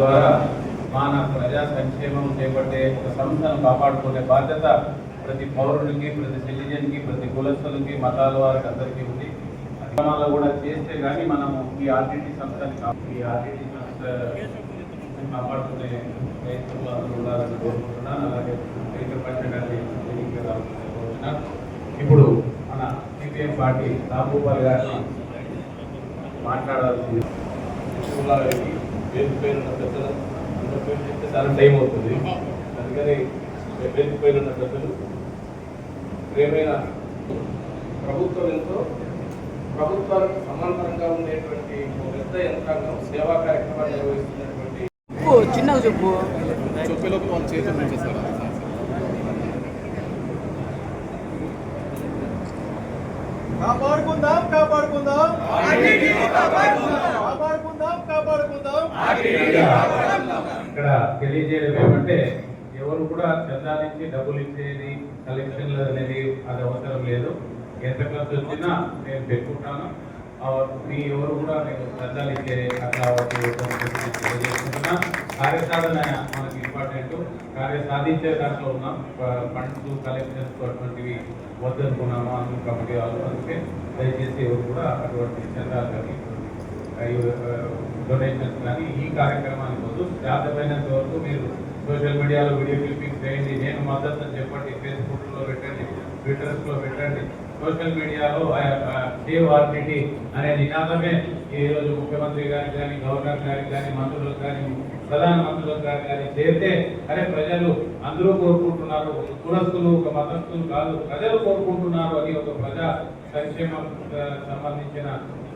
తద్వారా మన ప్రజా సంక్షేమం చేపట్టే ఒక సంస్థను కాపాడుకునే బాధ్యత ప్రతి పౌరుడికి ప్రతి సిటిజన్కి ప్రతి కులస్తులకి మతాల వారికి అందరికీ ఉంది. క్రమాల్లో కూడా చేస్తే కానీ మనము ఈ ఆర్టీటీ సంస్థని ఈ ఆర్టీటీ సంస్థ కాపాడుకునే ప్రయత్నంలో అందరూ ఉండాలని కోరుకుంటున్నాను. అలాగే స్పీకర్ కోరుతున్నాను ఇప్పుడు మన సిపిఎం పార్టీ రాంభూపాల్ గారిని మాట్లాడాల్సింది. వేదిక పేరున్న పెద్దలు అందరి పేరు చెప్తే చాలా టైం అవుతుంది. అందుకని వేదిక పేరున్న పెద్దలు ప్రేమైన ప్రభుత్వం ఎంతో ప్రభుత్వానికి సమాంతరంగా ఉండేటువంటి పెద్ద యంత్రాంగం సేవా కార్యక్రమాలు నిర్వహిస్తున్నటువంటి చిన్నగా చెప్పు. చెప్పేలోపు వాళ్ళ చేతులు కాపాడుకుందాం కాపాడుకుందాం. కాపాడుకుందాం ఇక్కడ తెలియజేయడం ఏమంటే ఎవరు కూడా చందా నుంచి డబ్బులు ఇచ్చేది కలెక్షన్లు అనేది అది అవసరం లేదు. ఎంత ఖర్చు వచ్చినా నేను పెట్టుకుంటాను. మీ ఎవరు కూడా నేను చందాలు ఇచ్చే అట్లా తెలియజేసుకుంటున్నా. కార్యసాధన మనకి ఇంపార్టెంట్. కార్య సాధించే దాంట్లో ఉన్నాం. ఫండ్స్ కలెక్షన్స్ అటువంటివి వద్దనుకున్నాము అందుకు కమిటీ వాళ్ళు అందుకే దయచేసి ఎవరు కూడా అటువంటి చందాలు కానీ డొనేషన్స్ కానీ ఈ కార్యక్రమానికి వద్దు సాధ్యమైనంత వరకు మీరు సోషల్ మీడియాలో వీడియో క్లిప్పింగ్ చేయండి. నేను మద్దతు అని చెప్పండి. ఫేస్బుక్లో పెట్టండి. ట్విట్టర్స్లో పెట్టండి. సోషల్ మీడియాలో సేవ్ అనే నినాదమే. ఈరోజు ముఖ్యమంత్రి గారికి కానీ గవర్నర్ గారికి కానీ మంత్రులకు కానీ ప్రధానమంత్రులు కానీ చేరితే అరే ప్రజలు అందరూ కోరుకుంటున్నారు కులస్తులు ఒక మతస్థులు కాదు ప్రజలు కోరుకుంటున్నారు అని ఒక ప్రజా సంక్షేమం సంబంధించిన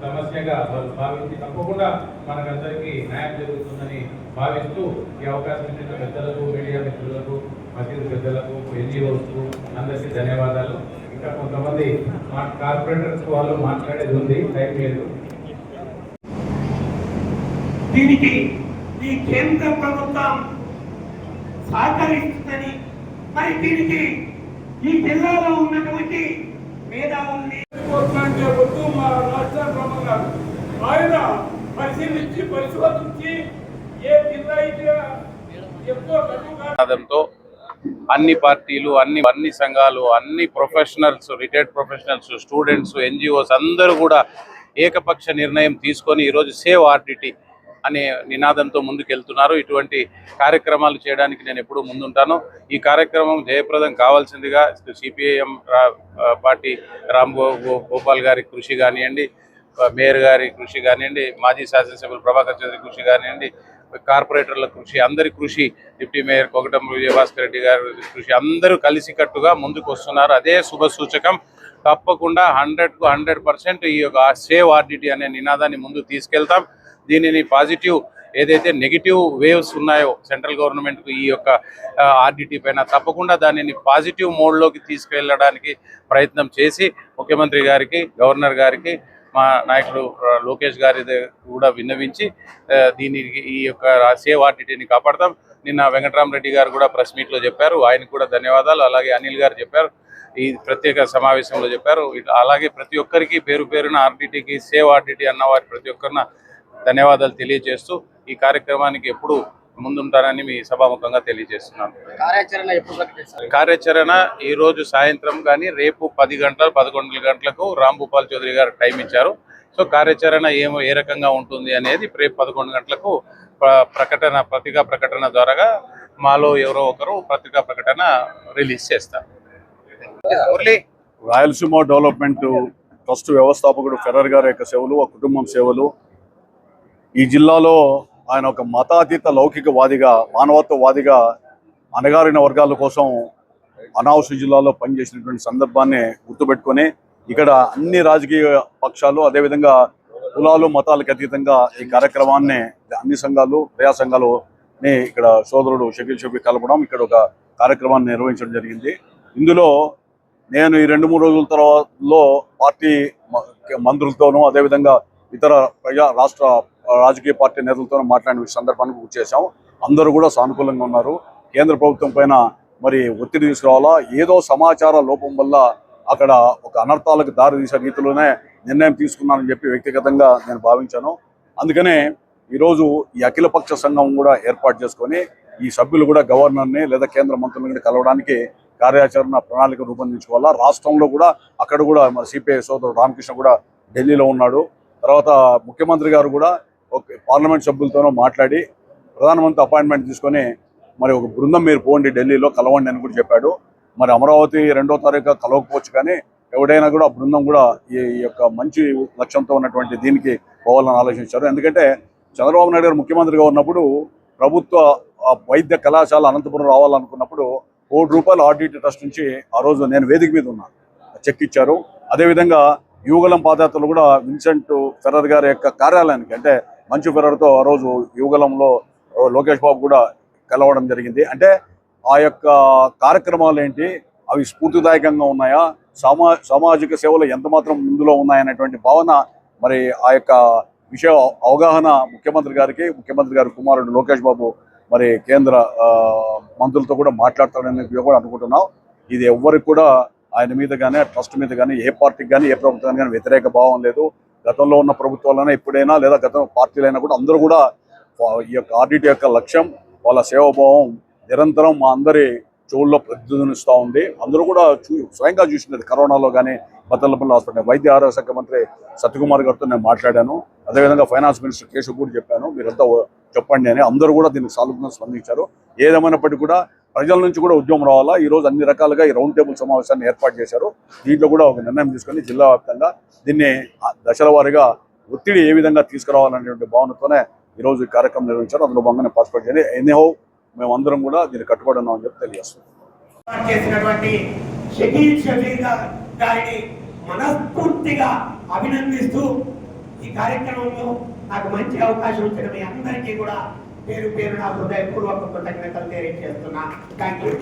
సమస్యగా వాళ్ళు భావించి తప్పకుండా మనకందరికీ న్యాయం జరుగుతుందని భావిస్తూ ఈ అవకాశం ఇచ్చిన పెద్దలకు మీడియా మిత్రులకు మసీదు పెద్దలకు ఎన్జిఓస్కు అందరికీ ధన్యవాదాలు. ఇంకా కొంతమంది మా కార్పొరేటర్స్ వాళ్ళు మాట్లాడేది ఉంది టైం లేదు. దీనికి ఈ కేంద్ర ప్రభుత్వం సహకరిస్తుందని మరి దీనికి ఈ జిల్లాలో ఉన్నటువంటి మేధావుల్ని మా రాష్ట్ర ఆయన పరిశీలించి పరిశోధించి ఏ జిల్లా అయితే అన్ని పార్టీలు అన్ని అన్ని సంఘాలు అన్ని professionals retired professionals students NGOs అందరూ కూడా ఏకపక్ష నిర్ణయం తీసుకొని ఈరోజు సేవ్ ఆర్డిటి అనే నినాదంతో ముందుకెళ్తున్నారు. ఇటువంటి కార్యక్రమాలు చేయడానికి నేను ఎప్పుడూ ముందుంటాను. ఈ కార్యక్రమం జయప్రదం కావాల్సిందిగా సిపిఐఎం పార్టీ రామ్ గోపాల్ గారి కృషి కానివ్వండి మేయర్ గారి కృషి కానివ్వండి మాజీ శాసనసభ్యులు ప్రభాకర్ చౌదరి కృషి కానివ్వండి కార్పొరేటర్ల కృషి అందరి కృషి డిప్యూటీ మేయర్ కొగటం విజయభాస్కర్ రెడ్డి గారి కృషి అందరూ కలిసికట్టుగా ముందుకు వస్తున్నారు అదే శుభ సూచకం. తప్పకుండా హండ్రెడ్కు హండ్రెడ్ పర్సెంట్ ఈ యొక్క సేవ్ ఆర్డిటీ అనే నినాదాన్ని ముందు తీసుకెళ్తాం. దీనిని పాజిటివ్ ఏదైతే నెగిటివ్ వేవ్స్ ఉన్నాయో సెంట్రల్ గవర్నమెంట్కు ఈ యొక్క ఆర్డిటీ పైన తప్పకుండా దానిని పాజిటివ్ మోడ్లోకి తీసుకెళ్ళడానికి ప్రయత్నం చేసి ముఖ్యమంత్రి గారికి గవర్నర్ గారికి మా నాయకుడు లోకేష్ గారి కూడా విన్నవించి దీనికి ఈ యొక్క సేవ్ ఆర్డిటీని కాపాడతాం. నిన్న వెంకటరామరెడ్డి గారు కూడా ప్రెస్ మీట్లో చెప్పారు. ఆయనకు కూడా ధన్యవాదాలు. అలాగే అనిల్ గారు చెప్పారు. ఈ ప్రత్యేక సమావేశంలో చెప్పారు. అలాగే ప్రతి ఒక్కరికి పేరు పేరున ఆర్డిటీకి సేవ్ ఆర్డిటీ అన్న వారి ప్రతి ఒక్కరిన ధన్యవాదాలు తెలియజేస్తూ ఈ కార్యక్రమానికి ఎప్పుడు ముందుంటారని మీ సభాముఖంగా తెలియజేస్తున్నాను. కార్యాచరణ ఎప్పుడు ప్రకటిస్తారు? కార్యాచరణ ఈ రోజు సాయంత్రం కానీ రేపు పది గంటలు పదకొండు గంటలకు రామ్ భూపాల్ చౌదరి గారు టైం ఇచ్చారు. సో కార్యాచరణ ఏమో ఏ రకంగా ఉంటుంది అనేది రేపు పదకొండు గంటలకు ప్ర- ప్రకటన పత్రికా ప్రకటన ద్వారాగా మాలో ఎవరో ఒకరు పత్రికా ప్రకటన రిలీజ్ చేస్తారు. రాయలసీమ డెవలప్మెంట్ ట్రస్ట్ వ్యవస్థాపకుడు ఫెర్రర్ గారి యొక్క సేవలు ఆ కుటుంబం సేవలు ఈ జిల్లాలో ఆయన ఒక మతాతీత లౌకికవాదిగా మానవత్వవాదిగా అణగారిన వర్గాల కోసం అనావసర జిల్లాలో పనిచేసినటువంటి సందర్భాన్ని గుర్తుపెట్టుకొని ఇక్కడ అన్ని రాజకీయ పక్షాలు అదేవిధంగా కులాలు మతాలకు అతీతంగా ఈ కార్యక్రమాన్ని అన్ని సంఘాలు ప్రజా సంఘాలుని ఇక్కడ సోదరుడు షకీల్ షఫీ కలపడం ఇక్కడ ఒక కార్యక్రమాన్ని నిర్వహించడం జరిగింది. ఇందులో నేను ఈ రెండు మూడు రోజుల తర్వాతలో పార్టీ మంత్రులతోనూ అదేవిధంగా ఇతర ప్రజా రాష్ట్ర రాజకీయ పార్టీ నేతలతో మాట్లాడిన సందర్భానికి గుర్తు చేశాం అందరూ కూడా సానుకూలంగా ఉన్నారు. కేంద్ర ప్రభుత్వం పైన మరి ఒత్తిడి తీసుకురావాలా? ఏదో సమాచార లోపం వల్ల అక్కడ ఒక అనర్థాలకు దారి తీసే రీతిలోనే నిర్ణయం తీసుకున్నానని చెప్పి వ్యక్తిగతంగా నేను భావించాను. అందుకనే ఈరోజు ఈ అఖిలపక్ష సంఘం కూడా ఏర్పాటు చేసుకొని ఈ సభ్యులు కూడా గవర్నర్ని లేదా కేంద్ర మంత్రులను కలవడానికి కార్యాచరణ ప్రణాళిక రూపొందించుకోవాలా? రాష్ట్రంలో కూడా అక్కడ కూడా మన సిపిఐ సోదరుడు రామకృష్ణ కూడా ఢిల్లీలో ఉన్నాడు. తర్వాత ముఖ్యమంత్రి గారు కూడా పార్లమెంట్ సభ్యులతోనో మాట్లాడి ప్రధానమంత్రి అపాయింట్మెంట్ తీసుకొని మరి ఒక బృందం మీరు పోండి ఢిల్లీలో కలవండి అని కూడా చెప్పాడు. మరి అమరావతి రెండో తారీఖు కలవకపోవచ్చు కానీ ఎవడైనా కూడా ఆ బృందం కూడా ఈ యొక్క మంచి లక్ష్యంతో ఉన్నటువంటి దీనికి పోవాలని ఆలోచించారు. ఎందుకంటే చంద్రబాబు నాయుడు గారు ముఖ్యమంత్రిగా ఉన్నప్పుడు ప్రభుత్వ వైద్య కళాశాల అనంతపురం రావాలనుకున్నప్పుడు కోటి రూపాయలు ఆడిట్ ట్రస్ట్ నుంచి ఆ రోజు నేను వేదిక మీద ఉన్నాను చెక్ ఇచ్చారు. అదేవిధంగా యువగలం పాదయాత్రలు కూడా విన్సెంట్ ఫెర్రర్ గారి యొక్క కార్యాలయానికి అంటే మంచు ఫెరర్తో ఆ రోజు యువగలంలో లోకేష్ బాబు కూడా కలవడం జరిగింది. అంటే ఆ యొక్క కార్యక్రమాలు ఏంటి? అవి స్ఫూర్తిదాయకంగా ఉన్నాయా? సమా సామాజిక సేవలు ఎంత మాత్రం ముందులో ఉన్నాయనేటువంటి భావన మరి ఆ యొక్క విషయ అవగాహన ముఖ్యమంత్రి గారికి ముఖ్యమంత్రి గారి కుమారుడు లోకేష్ బాబు మరి కేంద్ర మంత్రులతో కూడా మాట్లాడతాడని కూడా అనుకుంటున్నాం. ఇది ఎవ్వరికి కూడా ఆయన మీద కానీ ట్రస్ట్ మీద కానీ ఏ పార్టీకి కానీ ఏ ప్రభుత్వానికి కానీ వ్యతిరేక భావం లేదు. గతంలో ఉన్న ప్రభుత్వాలైనా ఎప్పుడైనా లేదా గత పార్టీలైనా కూడా అందరూ కూడా ఈ యొక్క ఆర్డిటి యొక్క లక్ష్యం వాళ్ళ సేవాభావం నిరంతరం మా అందరి చెవుల్లో ప్రతిధ్వనిస్తూ ఉంది. అందరూ కూడా చూ స్వయంగా చూసినది కరోనాలో కానీ బత్తలపల్లి హాస్పిటల్ వైద్య ఆరోగ్య శాఖ మంత్రి సత్యకుమార్ గారితో నేను మాట్లాడాను. అదేవిధంగా ఫైనాన్స్ మినిస్టర్ కేశవ్ కూడా చెప్పాను. మీరంతా చెప్పండి అని అందరూ కూడా దీనికి సానుకూలంగా స్పందించారు. ఏదేమైనప్పటికీ కూడా ప్రజల నుంచి కూడా ఉద్యమం రావాలా? ఈరోజు అన్ని రకాలుగా ఈ రౌండ్ టేబుల్ సమావేశాన్ని ఏర్పాటు చేశారు. దీంట్లో కూడా ఒక నిర్ణయం తీసుకొని జిల్లా వ్యాప్తంగా దీన్ని దశల వారీగా ఒత్తిడి ఏ విధంగా తీసుకురావాలనేటువంటి భావనతోనే ఈ రోజు ఈ కార్యక్రమం నిర్వహించారు. అందులో భాగంగా పార్టిసిపేట్ చేయండి. ఎనీహౌ మేమందరం కూడా దీన్ని కట్టుబడున్నామని చెప్పి తెలియజేస్తున్నాం. చేసినటువంటి షకీల్ షఫీర్ గారిని మనస్ఫూర్తిగా అభినందిస్తూ ఈ కార్యక్రమంలో నాకు మంచి అవకాశం ఇచ్చిన మీ అందరికీ కూడా పేరు పేరు నా హృదయపూర్వక కృతజ్ఞతలు తెలియజేస్తున్నా. Thank you